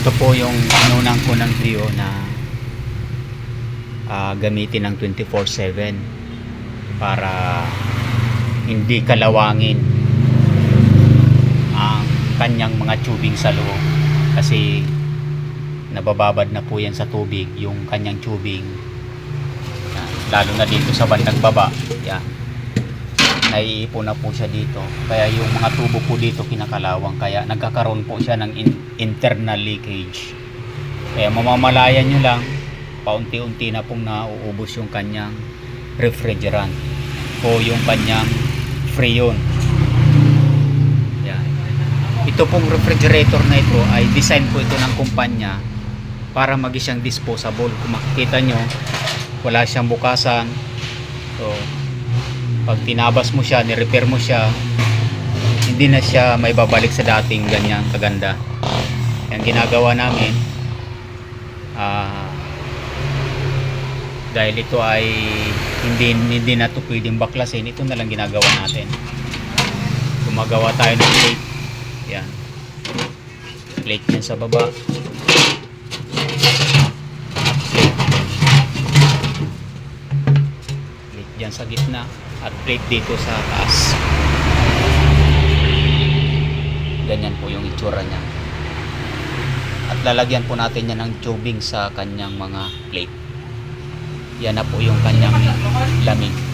Ito po yung inunang ko ng Clio na ah, gamitin ng 24-7 para hindi kalawangin ang kanyang mga tubing sa loob kasi nabababad na po yan sa tubig yung kanyang tubing yan. lalo na dito sa bandang baba yan naiipon na po siya dito. Kaya yung mga tubo po dito kinakalawang kaya nagkakaroon po siya ng in- internal leakage. Kaya mamamalayan nyo lang paunti-unti na pong nauubos yung kanyang refrigerant o yung kanyang freon. Yan. Ito pong refrigerator na ito ay design po ito ng kumpanya para maging siyang disposable. Kung makikita nyo wala siyang bukasan. So pag tinabas mo siya, ni-repair mo siya, hindi na siya may babalik sa dating ganyang kaganda. Ang ginagawa namin, ah, dahil ito ay hindi, hindi na ito pwedeng baklasin, ito na lang ginagawa natin. Gumagawa tayo ng plate. Yan. Plate yan sa baba. Dyan sa gitna at plate dito sa taas. Ganyan po yung itsura niya. At lalagyan po natin yan ng tubing sa kanyang mga plate. Yan na po yung kanyang lamig.